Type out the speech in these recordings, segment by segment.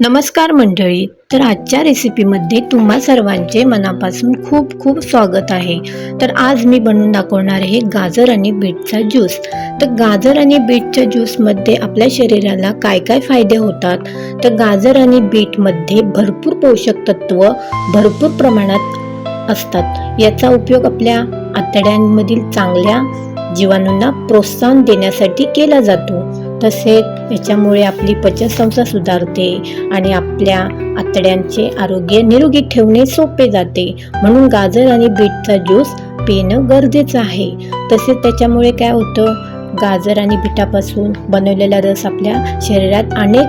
नमस्कार मंडळी तर आजच्या रेसिपीमध्ये तुम्हा सर्वांचे मनापासून खूप खूप स्वागत आहे. तर आज मी बनवून दाखवणार आहे गाजर आणि बीटचा ज्यूस तर गाजर आणि बीटच्या ज्यूसमध्ये आपल्या शरीराला काय काय फायदे होतात? तर गाजर आणि बीटमध्ये भरपूर पोषक तत्व भरपूर प्रमाणात असतात. याचा उपयोग आपल्या आतड्यांमधील चांगल्या जीवाणूंना प्रोत्साहन देण्यासाठी केला जातो. तसेच याच्यामुळे आपली पचनसंस्था सुधारते आणि आपल्या आतड्यांचे आरोग्य निरोगी ठेवणे सोपे जाते. म्हणून गाजर आणि बीटचा ज्यूस पिणं गरजेचं आहे. तसेच त्याच्यामुळे काय होतं? गाजर आणि बिटापासून बनवलेला रस आपल्या शरीरात अनेक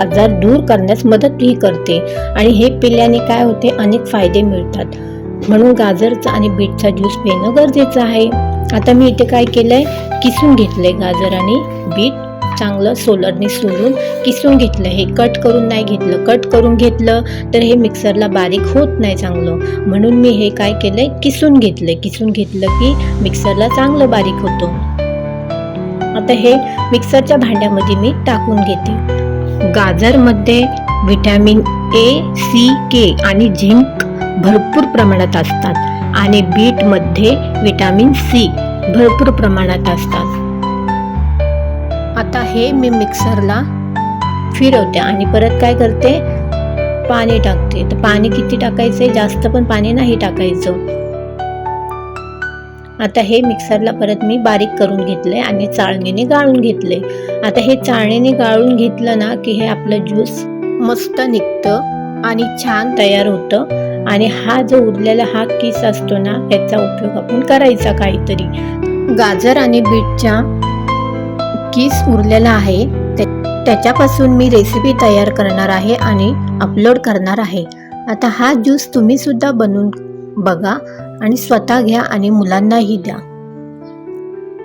आजार दूर करण्यास मदतही करते आणि हे पिल्याने काय होते? अनेक फायदे मिळतात. म्हणून गाजरचा आणि बीटचा ज्यूस पिणं गरजेचं आहे. आता मी इथे काय केलंय? किसून घेतलंय गाजर आणि बीट. चांगलं सोलरने सोलून किसून घेतलं हे कट करून नाही घेतलं. कट करून घेतलं तर हे मिक्सरला बारीक होत नाही चांगलं. म्हणून मी हे काय केलंय? किसून घेतलंय. किसून घेतलं की मिक्सरला चांगलं बारीक होतो. आता हे मिक्सरच्या भांड्यामध्ये मी टाकून घेते. गाजरमध्ये व्हिटॅमिन ए सी के आणि झिंक भरपूर प्रमाणात असतात. आणि बीटमध्ये व्हिटॅमिन सी. भरपूर प्रमाणात असतात. आता हे मी मिक्सरला फिरवते आणि परत काय करते? पाणी टाकते. तर पाणी किती टाकायचं? आहे जास्त पण पाणी नाही टाकायचं. आता हे मिक्सरला परत मी बारीक करून घेतलंय आणि चाळणीने गाळून घेतले. आता हे चाळणीने गाळून घेतलं ना की हे आपलं ज्यूस मस्त निघतं. आणि छान तयार होतं. आणि हा जो उरलेला हा किस असतो ना याचा उपयोग आपण करायचा काहीतरी. गाजर आणि बीटच्या किस उरलेला आहे त्या- त्याच्यापासून मी रेसिपी तयार करणार आहे आणि अपलोड करणार आहे. आता हा ज्यूस तुम्ही सुद्धा बनवून बघा आणि स्वतः घ्या आणि मुलांनाही द्या.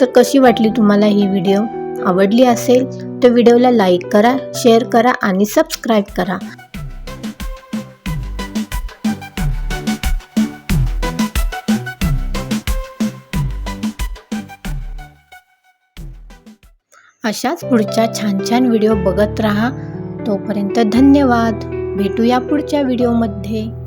तर कशी वाटली तुम्हाला ही व्हिडिओ आवडली असेल तर व्हिडिओला लाईक करा शेअर करा आणि सबस्क्राईब करा. अशाच पुढच्या छान छान व्हिडिओ बघत राहा. तोपर्यंत धन्यवाद. भेटूया पुढच्या व्हिडिओमध्ये